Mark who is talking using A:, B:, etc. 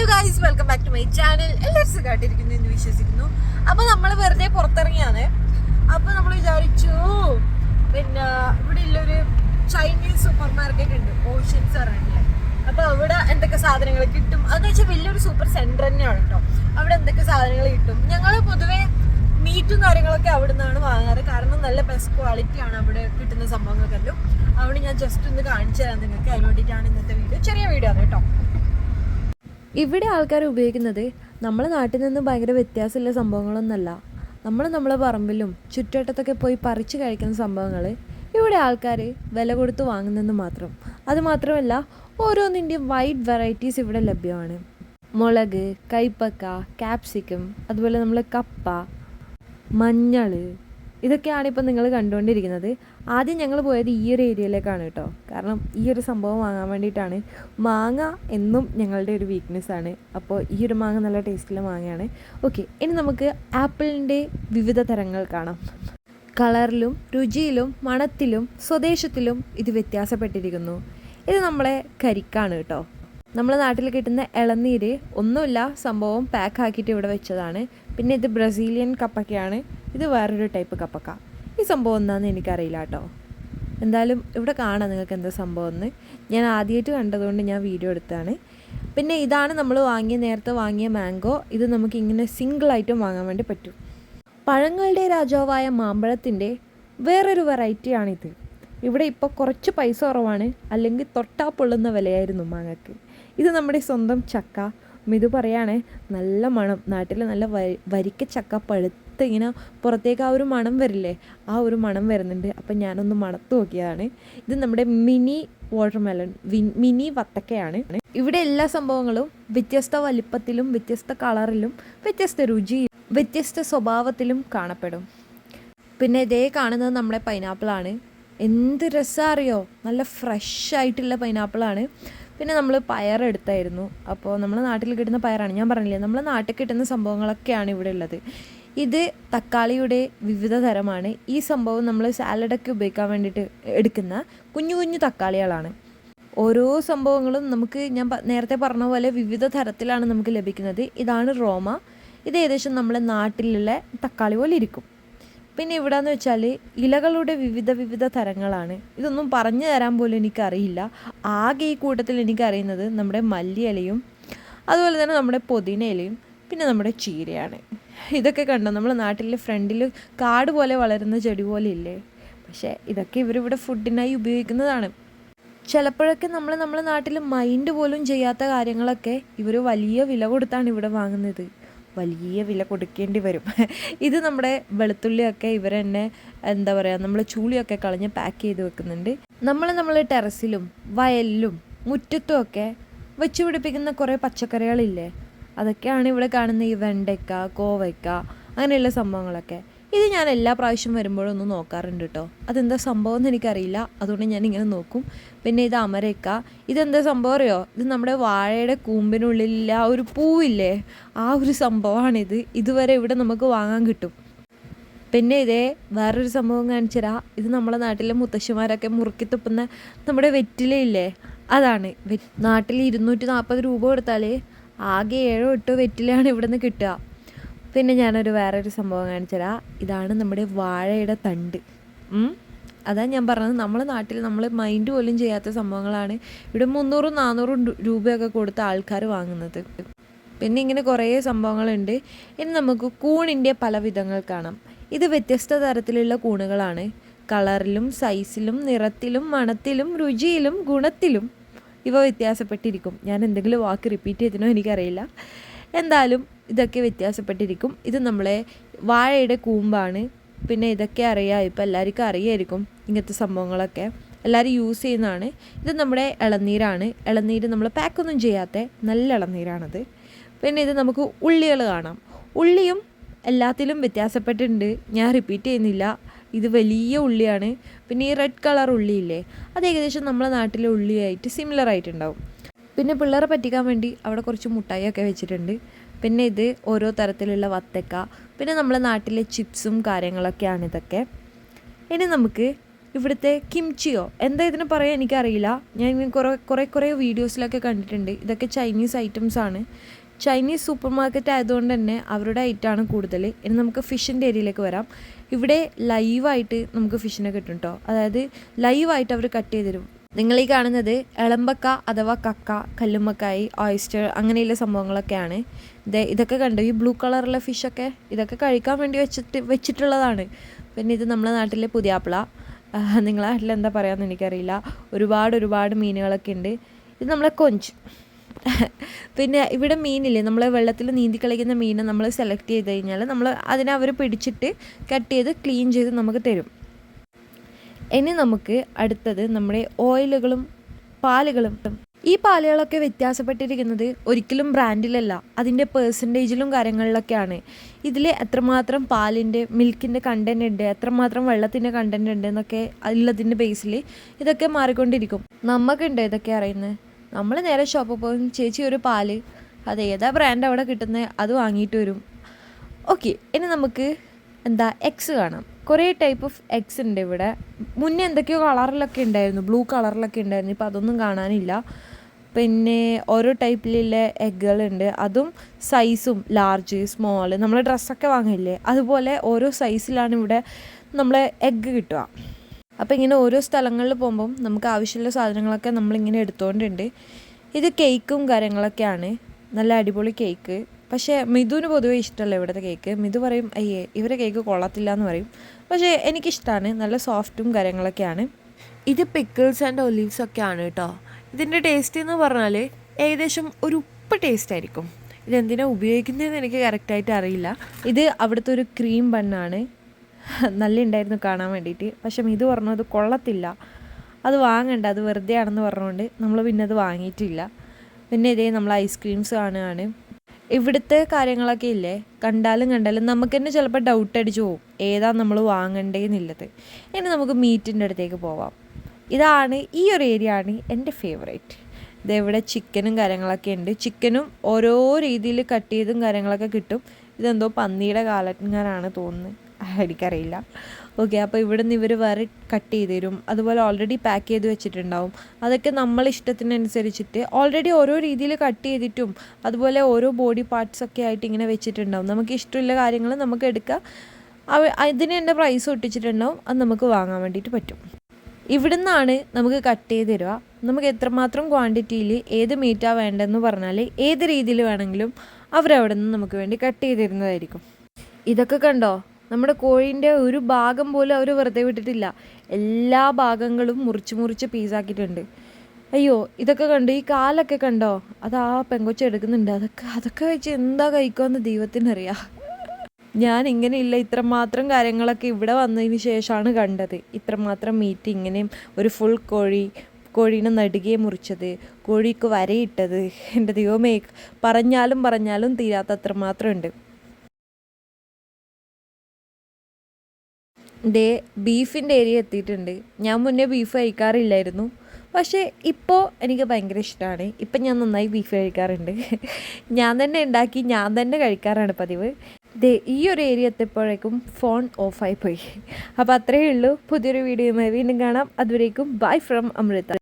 A: Hello guys welcome back to my channel എല്ലാവരും സുഖമായിട്ടിരിക്കുന്നു എന്ന് വിശ്വസിക്കുന്നു. അപ്പൊ നമ്മൾ വെറുതെ പുറത്തിറങ്ങിയാണ്. അപ്പൊ നമ്മൾ വിചാരിച്ചു പിന്നെ ഇവിടെ ഉള്ളൊരു ചൈനീസ് സൂപ്പർ മാർക്കറ്റ് ഉണ്ട് ഓഷ്യൻസ് പറഞ്ഞില്ലേ അപ്പൊ അവിടെ എന്തൊക്കെ സാധനങ്ങൾ കിട്ടും? അതെന്ന് വെച്ചാൽ വലിയൊരു സൂപ്പർ സെന്റർ തന്നെയാണ് കേട്ടോ അവിടെ എന്തൊക്കെ സാധനങ്ങൾ കിട്ടും? ഞങ്ങൾ പൊതുവെ മീറ്റും കാര്യങ്ങളൊക്കെ അവിടെ നിന്നാണ് വാങ്ങാറ്. കാരണം നല്ല ബെസ്റ്റ് ക്വാളിറ്റി ആണ് അവിടെ കിട്ടുന്ന സംഭവങ്ങൾക്കെല്ലാം അവിടെ ഞാൻ ജസ്റ്റ് ഒന്ന് കാണിച്ചു തരാം നിങ്ങൾക്ക് അതിന് വേണ്ടിയിട്ടാണ് ഇന്നത്തെ വീഡിയോ ചെറിയ വീഡിയോ ആണ് കേട്ടോ
B: ഇവിടെ ആൾക്കാർ ഉപയോഗിക്കുന്നത് നമ്മളെ നാട്ടിൽ നിന്ന് ഭയങ്കര വ്യത്യാസമുള്ള സംഭവങ്ങളൊന്നുമല്ല നമ്മൾ നമ്മളെ പറമ്പിലും ചുറ്റുവട്ടത്തൊക്കെ പോയി പറിച്ചു കഴിക്കുന്ന സംഭവങ്ങൾ ഇവിടെ ആൾക്കാർ വില കൊടുത്ത് വാങ്ങുന്നെന്ന് മാത്രം. അതുമാത്രമല്ല ഓരോന്നിന്റെയും വൈഡ് വെറൈറ്റീസ് ഇവിടെ ലഭ്യമാണ്. മുളക് കൈപ്പക്ക കാപ്സിക്കം അതുപോലെ നമ്മൾ കപ്പ മഞ്ഞൾ ഇതൊക്കെയാണ് ഇപ്പോൾ നിങ്ങൾ കണ്ടുകൊണ്ടിരിക്കുന്നത്. ആദ്യം ഞങ്ങൾ പോയത് ഈ ഒരു ഏരിയയിലേക്കാണ് കേട്ടോ. കാരണം ഈ ഒരു സംഭവം വാങ്ങാൻ വേണ്ടിയിട്ടാണ്. മാങ്ങ എന്നും ഞങ്ങളുടെ ഒരു വീക്ക്നെസ് ആണ്. അപ്പോൾ ഈ ഒരു മാങ്ങ നല്ല ടേസ്റ്റിലെ മാങ്ങയാണ്. ഓക്കെ ഇനി നമുക്ക് ആപ്പിളിന്റെ വിവിധ തരങ്ങൾ കാണാം. കളറിലും രുചിയിലും മണത്തിലും സ്വദേശത്തിലും ഇത് വ്യത്യാസപ്പെട്ടിരിക്കുന്നു. ഇത് നമ്മളെ കരിക്കാണ് കേട്ടോ. നമ്മളെ നാട്ടിൽ കിട്ടുന്ന ഇളനീര് ഒന്നുമില്ല സംഭവം പാക്ക് ആക്കിയിട്ട് ഇവിടെ വെച്ചതാണ്. പിന്നെ ഇത് ബ്രസീലിയൻ കപ്പക്കയാണ് ഇത് വേറൊരു ടൈപ്പ് കപ്പക്ക. ഈ സംഭവം എന്താണെന്ന് എനിക്കറിയില്ല കേട്ടോ. എന്തായാലും ഇവിടെ കാണാം നിങ്ങൾക്ക് എന്താ സംഭവം എന്ന്. ഞാൻ ആദ്യമായിട്ട് കണ്ടതുകൊണ്ട് ഞാൻ വീഡിയോ എടുത്താണ് പിന്നെ ഇതാണ് നമ്മൾ വാങ്ങിയ നേരത്തെ വാങ്ങിയ മാംഗോ ഇത് നമുക്ക് ഇങ്ങനെ സിംഗിളായിട്ടും വാങ്ങാൻ വേണ്ടി പറ്റും. പഴങ്ങളുടെ രാജാവായ മാമ്പഴത്തിന്റെ വേറൊരു വെറൈറ്റിയാണിത് ഇവിടെ ഇപ്പോൾ കുറച്ച് പൈസ കുറവാണ്. അല്ലെങ്കിൽ തൊട്ടാ പൊള്ളുന്ന വിലയായിരുന്നു മാങ്ങക്ക്. ഇത് നമ്മുടെ സ്വന്തം ചക്ക. മിതു പറയുകയാണേ നല്ല മണം. നാട്ടിൽ നല്ല വരിക്ക ചക്ക പഴുത്ത് ഇങ്ങനെ പുറത്തേക്ക് ആ ഒരു മണം വരില്ലേ ആ ഒരു മണം വരുന്നുണ്ട്. അപ്പം ഞാനൊന്ന് മണത്ത് നോക്കിയതാണ്. ഇത് നമ്മുടെ മിനി വാട്ടർമെലൺ മിനി വത്തക്കയാണ്. ഇവിടെ എല്ലാ സംഭവങ്ങളും വ്യത്യസ്ത വലിപ്പത്തിലും വ്യത്യസ്ത കളറിലും വ്യത്യസ്ത രുചി വ്യത്യസ്ത സ്വഭാവത്തിലും കാണപ്പെടും. പിന്നെ ഇതേ കാണുന്നത് നമ്മുടെ പൈനാപ്പിളാണ്. എന്ത് രസമറിയോ നല്ല ഫ്രഷ് ആയിട്ടുള്ള പൈനാപ്പിളാണ്. പിന്നെ നമ്മൾ പയർ എടുത്തായിരുന്നു. അപ്പോൾ നമ്മൾ നാട്ടിൽ കിട്ടുന്ന പയറാണ്. ഞാൻ പറഞ്ഞില്ലേ നമ്മൾ നാട്ടിൽ കിട്ടുന്ന സംഭവങ്ങളൊക്കെയാണ് ഇവിടെ ഉള്ളത്. ഇത് തക്കാളിയുടെ വിവിധ തരമാണ്. ഈ സംഭവം നമ്മൾ സാലഡൊക്കെ ഉപയോഗിക്കാൻ വേണ്ടിയിട്ട് എടുക്കുന്ന കുഞ്ഞു കുഞ്ഞു തക്കാളികളാണ്. ഓരോ സംഭവങ്ങളും നമുക്ക് ഞാൻ നേരത്തെ പറഞ്ഞ പോലെ വിവിധ തരത്തിലാണ് നമുക്ക് ലഭിക്കുന്നത്. ഇതാണ് റോമ. ഇത് ഏകദേശം നമ്മുടെ നാട്ടിലുള്ള തക്കാളി പോലെ ഇരിക്കും. പിന്നെ ഇവിടെന്ന് വെച്ചാൽ ഇലകളുടെ വിവിധ വിവിധ തരങ്ങളാണ്. ഇതൊന്നും പറഞ്ഞു തരാൻ പോലും എനിക്കറിയില്ല. ആകെ ഈ കൂട്ടത്തിൽ എനിക്കറിയുന്നത് നമ്മുടെ മല്ലി ഇലയും അതുപോലെ തന്നെ നമ്മുടെ പൊതിന ഇലയും പിന്നെ നമ്മുടെ ചീരയാണ്. ഇതൊക്കെ കണ്ടോ? നമ്മൾ നാട്ടിലെ ഫ്രണ്ടിൽ കാട് പോലെ വളരുന്ന ചെടി പോലെ ഇല്ലേ? പക്ഷേ ഇതൊക്കെ ഇവരിവിടെ ഫുഡിനായി ഉപയോഗിക്കുന്നതാണ്. ചിലപ്പോഴൊക്കെ നമ്മൾ നമ്മുടെ നാട്ടിൽ മൈൻഡ് പോലും ചെയ്യാത്ത കാര്യങ്ങളൊക്കെ ഇവർ വലിയ വില കൊടുത്താണ് ഇവിടെ വാങ്ങുന്നത്. വലിയ വില കൊടുക്കേണ്ടി വരും. ഇത് നമ്മുടെ വെളുത്തുള്ളിയൊക്കെ ഇവർ തന്നെ എന്താ പറയുക നമ്മൾ ചൂളിയൊക്കെ കളഞ്ഞ് പാക്ക് ചെയ്ത് വെക്കുന്നുണ്ട്. നമ്മൾ നമ്മൾ ടെറസിലും വയലിലും മുറ്റത്തും ഒക്കെ വെച്ച് പിടിപ്പിക്കുന്ന കുറേ പച്ചക്കറികളില്ലേ? അതൊക്കെയാണ് ഇവിടെ കാണുന്ന ഈ വെണ്ടയ്ക്ക കോവയ്ക്ക അങ്ങനെയുള്ള സംഭവങ്ങളൊക്കെ. ഇത് ഞാൻ എല്ലാ പ്രാവശ്യം വരുമ്പോഴും ഒന്ന് നോക്കാറുണ്ട് കേട്ടോ അതെന്താ സംഭവം എന്ന് എനിക്കറിയില്ല. അതുകൊണ്ട് ഞാൻ ഇങ്ങനെ നോക്കും. പിന്നെ ഇത് അമരക്ക ഇതെന്താ സംഭവം അറിയോ? ഇത് നമ്മുടെ വാഴയുടെ കൂമ്പിനുള്ളിലെ ആ ഒരു പൂവില്ലേ? ആ ഒരു സംഭവമാണിത്. ഇതുവരെ ഇവിടെ നമുക്ക് വാങ്ങാൻ കിട്ടും. പിന്നെ ഇതേ വേറൊരു സംഭവം കാണിച്ചരാ ഇത് നമ്മുടെ നാട്ടിലെ മുത്തശ്ശിമാരൊക്കെ മുറുക്കി തുപ്പുന്ന നമ്മുടെ വെറ്റിലയില്ലേ? അതാണ്. നാട്ടിൽ ഇരുന്നൂറ്റി നാൽപ്പത് രൂപ കൊടുത്താൽ ആകെ ഏഴോ എട്ടോ വെറ്റിലാണ് ഇവിടെ നിന്ന് കിട്ടുക. പിന്നെ ഞാനൊരു വേറൊരു സംഭവം കാണിച്ചുതരാം. ഇതാണ് നമ്മുടെ വാഴയുടെ തണ്ട്. അതാ ഞാൻ പറഞ്ഞത്. നമ്മളെ നാട്ടിൽ നമ്മൾ മൈൻഡ് പോലും ചെയ്യാത്ത സംഭവങ്ങളാണ് ഇവിടെ മുന്നൂറും നാനൂറും രൂപയൊക്കെ കൊടുത്ത് ആൾക്കാർ വാങ്ങുന്നത്. പിന്നെ ഇങ്ങനെ കുറേ സംഭവങ്ങളുണ്ട്. ഇനി നമുക്ക് കൂണിന്റെ പല വിധങ്ങൾ കാണാം. ഇത് വ്യത്യസ്ത തരത്തിലുള്ള കൂണുകളാണ്. കളറിലും സൈസിലും നിറത്തിലും മണത്തിലും രുചിയിലും ഗുണത്തിലും. ഇവ വ്യത്യാസപ്പെട്ടിരിക്കും. ഞാൻ എന്തെങ്കിലും വാക്ക് റിപ്പീറ്റ് ചെയ്തതിനോ എനിക്കറിയില്ല. എന്തായാലും ഇതൊക്കെ വ്യത്യാസപ്പെട്ടിരിക്കും. ഇത് നമ്മളെ വാഴയുടെ കൂമ്പാണ്. പിന്നെ ഇതൊക്കെ അറിയാം ഇപ്പം എല്ലാവർക്കും അറിയായിരിക്കും ഇങ്ങനത്തെ സംഭവങ്ങളൊക്കെ. എല്ലാവരും യൂസ് ചെയ്യുന്നതാണ്. ഇത് നമ്മുടെ ഇളനീരാണ്. ഇളനീര് നമ്മൾ പാക്കൊന്നും ചെയ്യാത്ത നല്ല ഇളനീരാണത്. പിന്നെ ഇത് നമുക്ക് ഉള്ളികൾ കാണാം. ഉള്ളിയും എല്ലാത്തിലും വ്യത്യാസപ്പെട്ടിട്ടുണ്ട്. ഞാൻ റിപ്പീറ്റ് ചെയ്യുന്നില്ല. ഇത് വലിയ ഉള്ളിയാണ്. പിന്നെ ഈ റെഡ് കളർ ഉള്ളിയില്ലേ അത് ഏകദേശം നമ്മളെ നാട്ടിലെ ഉള്ളിയായിട്ട് സിമിലർ ആയിട്ടുണ്ടാവും. പിന്നെ പിള്ളേരെ പറ്റിക്കാൻ വേണ്ടി അവിടെ കുറച്ച് മുട്ടായിയൊക്കെ വെച്ചിട്ടുണ്ട്. പിന്നെ ഇത് ഓരോ തരത്തിലുള്ള വത്തക്ക പിന്നെ നമ്മളെ നാട്ടിലെ ചിപ്സും കാര്യങ്ങളൊക്കെയാണ് ഇതൊക്കെ. ഇനി നമുക്ക് ഇവിടുത്തെ കിംച്ചിയോ എന്താ ഇതിന് പറയാൻ എനിക്കറിയില്ല. ഞാൻ കുറേ കുറേ കുറേ വീഡിയോസിലൊക്കെ കണ്ടിട്ടുണ്ട്. ഇതൊക്കെ ചൈനീസ് ഐറ്റംസ് ആണ്. ചൈനീസ് സൂപ്പർ മാർക്കറ്റ് ആയതുകൊണ്ട് തന്നെ അവരുടെ ഐറ്റമാണ് കൂടുതൽ ഇനി നമുക്ക് ഫിഷിന്റെ ഏരിയയിലേക്ക് വരാം. ഇവിടെ ലൈവായിട്ട് നമുക്ക് ഫിഷിനെ കിട്ടും കേട്ടോ അതായത് ലൈവായിട്ട് അവർ കട്ട് ചെയ്ത് തരും. നിങ്ങൾ ഈ കാണുന്നത് എളമ്പക്ക അഥവാ കക്ക കല്ലുമ്മക്കായി ഓയിസ്റ്റർ അങ്ങനെയുള്ള സംഭവങ്ങളൊക്കെയാണ്. ഇത് ഇതൊക്കെ കണ്ടു? ഈ ബ്ലൂ കളറുള്ള ഫിഷൊക്കെ ഇതൊക്കെ കഴിക്കാൻ വേണ്ടി വെച്ചിട്ട് വെച്ചിട്ടുള്ളതാണ്. പിന്നെ ഇത് നമ്മുടെ നാട്ടിലെ പുതിയാപ്പിള. നിങ്ങളെ നാട്ടിൽ എന്താ പറയാമെന്ന് എനിക്കറിയില്ല. ഒരുപാട് ഒരുപാട് മീനുകളൊക്കെ ഉണ്ട്. ഇത് നമ്മളെ കൊഞ്ച്. പിന്നെ ഇവിടെ മീനില്ലേ നമ്മൾ വെള്ളത്തിൽ നീന്തി കളിക്കുന്ന മീനെ നമ്മൾ സെലക്ട് ചെയ്ത് കഴിഞ്ഞാൽ നമ്മൾ അതിനെ അവർ പിടിച്ചിട്ട് കട്ട് ചെയ്ത് ക്ലീൻ ചെയ്ത് നമുക്ക് തരും. ഇനി നമുക്ക് അടുത്തത് നമ്മുടെ ഓയിലുകളും പാലുകളും. ഈ പാലുകളൊക്കെ വ്യത്യാസപ്പെട്ടിരിക്കുന്നത് ഒരിക്കലും ബ്രാൻഡിലല്ല അതിന്റെ പേഴ്സന്റേജിലും കാര്യങ്ങളിലൊക്കെയാണ്. ഇതിൽ എത്രമാത്രം പാലിന്റെ മിൽക്കിന്റെ കണ്ടന്റ് ഉണ്ട് എത്രമാത്രം വെള്ളത്തിന്റെ കണ്ടന്റ് ഉണ്ട് എന്നൊക്കെ ഉള്ളതിന്റെ ബേസിൽ ഇതൊക്കെ മാറിക്കൊണ്ടിരിക്കും. നമുക്കുണ്ട് ഇതൊക്കെ അറിയുന്നത് നമ്മൾ നേരെ ഷോപ്പിൽ പോകും. ചേച്ചി ഒരു പാൽ. അത് ഏതാ ബ്രാൻഡ് അവിടെ കിട്ടുന്നത് അത് വാങ്ങിയിട്ട് വരും. ഓക്കെ ഇനി നമുക്ക് എന്താ എക്സ് കാണാം. കുറേ ടൈപ്പ് ഓഫ് എക്സ് ഉണ്ട് ഇവിടെ. മുന്നേ എന്തൊക്കെയോ കളറിലൊക്കെ ഉണ്ടായിരുന്നു ബ്ലൂ കളറിലൊക്കെ ഉണ്ടായിരുന്നു ഇപ്പോൾ അതൊന്നും കാണാനില്ല. പിന്നെ ഓരോ ടൈപ്പിലുള്ള എഗ്ഗുകളുണ്ട് അതും സൈസും ലാർജ് സ്മോൾ നമ്മൾ ഡ്രസ്സൊക്കെ വാങ്ങില്ലേ അതുപോലെ ഓരോ സൈസിലാണ് ഇവിടെ നമ്മൾ എഗ്ഗ് കിട്ടുക. അപ്പോൾ ഇങ്ങനെ ഓരോ സ്ഥലങ്ങളിൽ പോകുമ്പം നമുക്ക് ആവശ്യമുള്ള സാധനങ്ങളൊക്കെ നമ്മളിങ്ങനെ എടുത്തുകൊണ്ടുണ്ട് ഇത് കേക്കും കാര്യങ്ങളൊക്കെയാണ്. നല്ല അടിപൊളി കേക്ക് പക്ഷേ മിഥുവിന് പൊതുവേ ഇഷ്ടമല്ല ഇവിടുത്തെ കേക്ക് മിഥു പറയും അയ്യേ ഇവരെ കേക്ക് കൊള്ളത്തില്ല എന്ന് പറയും. പക്ഷേ എനിക്കിഷ്ടമാണ് നല്ല സോഫ്റ്റും കാര്യങ്ങളൊക്കെയാണ്. ഇത് പിക്കിൾസ് ആൻഡ് ഒലീവ്സ് ഒക്കെയാണ് കേട്ടോ ഇതിന്റെ ടേസ്റ്റ് എന്ന് പറഞ്ഞാൽ ഏകദേശം ഒരു ഉപ്പ് ടേസ്റ്റ് ആയിരിക്കും. ഇതെന്തിനാണ് ഉപയോഗിക്കുന്നതെന്ന് എനിക്ക് കറക്റ്റായിട്ട് അറിയില്ല. ഇത് അവിടുത്തെ ഒരു ക്രീം ബണ്ണാണ് നല്ല ഉണ്ടായിരുന്നു കാണാൻ വേണ്ടിയിട്ട് പക്ഷെ ഇത് പറഞ്ഞു അത് കൊള്ളത്തില്ല. അത് വാങ്ങണ്ട. അത് വെറുതെ ആണെന്ന് പറഞ്ഞുകൊണ്ട് നമ്മൾ പിന്നെ അത് വാങ്ങിയിട്ടില്ല. പിന്നെ ഇതേ നമ്മൾ ഐസ്ക്രീംസ് കാണുകയാണ്. ഇവിടുത്തെ കാര്യങ്ങളൊക്കെ ഇല്ലേ? കണ്ടാലും കണ്ടാലും നമുക്ക് തന്നെ ചിലപ്പോൾ ഡൗട്ട് അടിച്ചു പോകും ഏതാ നമ്മൾ വാങ്ങണ്ടേന്നുള്ളത് ഇനി നമുക്ക് മീറ്റിന്റെ അടുത്തേക്ക് പോവാം. ഇതാണ് ഈ ഒരു ഏരിയ ആണ് എന്റെ ഫേവറേറ്റ് ഇതെവിടെ ചിക്കനും കാര്യങ്ങളൊക്കെ ഉണ്ട് ചിക്കനും ഓരോ രീതിയിൽ കട്ട് ചെയ്തും കാര്യങ്ങളൊക്കെ കിട്ടും. ഇതെന്തോ പന്നിയുടെ കാലങ്ങാനാണ് തോന്നുന്നത് എനിക്കറിയില്ല. ഓക്കെ അപ്പോൾ ഇവിടെ നിന്ന് ഇവർ വേറെ കട്ട് ചെയ്ത് തരും. അതുപോലെ ഓൾറെഡി പാക്ക് ചെയ്ത് വെച്ചിട്ടുണ്ടാവും. അതൊക്കെ നമ്മൾ ഇഷ്ടത്തിനനുസരിച്ചിട്ട് ഓൾറെഡി ഓരോ രീതിയിൽ കട്ട് ചെയ്തിട്ടും അതുപോലെ ഓരോ ബോഡി പാർട്സ് ഒക്കെ ആയിട്ട് ഇങ്ങനെ വെച്ചിട്ടുണ്ടാവും. നമുക്ക് ഇഷ്ടമുള്ള കാര്യങ്ങൾ നമുക്ക് എടുക്കാം. അവ ഇതിന് തന്നെ പ്രൈസ് ഒട്ടിച്ചിട്ടുണ്ടാവും. അത് നമുക്ക് വാങ്ങാൻ വേണ്ടിയിട്ട് പറ്റും. ഇവിടുന്നാണ് നമുക്ക് കട്ട് ചെയ്ത് തരിക. നമുക്ക് എത്രമാത്രം ക്വാണ്ടിറ്റിയിൽ ഏത് മീറ്റാണ് വേണ്ടതെന്ന് പറഞ്ഞാൽ ഏത് രീതിയിൽ വേണമെങ്കിലും അവരവിടെ നിന്ന് നമുക്ക് വേണ്ടി കട്ട് ചെയ്ത് തരുന്നതായിരിക്കും. ഇതൊക്കെ കണ്ടോ? നമ്മുടെ കോഴീന്റെ ഒരു ഭാഗം പോലും അവർ വെറുതെ വിട്ടിട്ടില്ല. എല്ലാ ഭാഗങ്ങളും മുറിച്ച് മുറിച്ച് പീസാക്കിയിട്ടുണ്ട്. അയ്യോ ഇതൊക്കെ കണ്ടു? ഈ കാലൊക്കെ കണ്ടോ? അത് ആ പെങ്കൊച്ച എടുക്കുന്നുണ്ട്. അതൊക്കെ അതൊക്കെ വെച്ച് എന്താ കഴിക്കുമെന്ന് ദൈവത്തിനറിയാം. ഞാൻ ഇങ്ങനെയില്ല ഇത്രമാത്രം കാര്യങ്ങളൊക്കെ ഇവിടെ വന്നതിന് ശേഷമാണ് കണ്ടത്. ഇത്രമാത്രം മീറ്റ് ഇങ്ങനെയും ഒരു ഫുൾ കോഴി കോഴീനെ നടുകയെ മുറിച്ചത് കോഴിക്ക് വരയിട്ടത്. എന്റെ ദൈവമേ പറഞ്ഞാലും പറഞ്ഞാലും തീരാത്ത അത്രമാത്രം ദേ ബീഫിന്റെ ഏരിയ എത്തിയിട്ടുണ്ട്. ഞാൻ മുന്നേ ബീഫ് കഴിക്കാറില്ലായിരുന്നു. പക്ഷേ ഇപ്പോൾ എനിക്ക് ഭയങ്കര ഇഷ്ടമാണ് ഇപ്പം ഞാൻ നന്നായി ബീഫ് കഴിക്കാറുണ്ട്. ഞാൻ തന്നെ ഉണ്ടാക്കി ഞാൻ തന്നെ കഴിക്കാറാണ് പതിവ്. ദേ ഈ ഒരു ഏരിയ എത്തിയപ്പോഴേക്കും ഫോൺ ഓഫായി പോയി. അപ്പോൾ അത്രയേ ഉള്ളൂ. പുതിയൊരു വീഡിയോയുമായി വീണ്ടും കാണാം. അതുവരേക്കും ബൈ ഫ്രം അമൃത.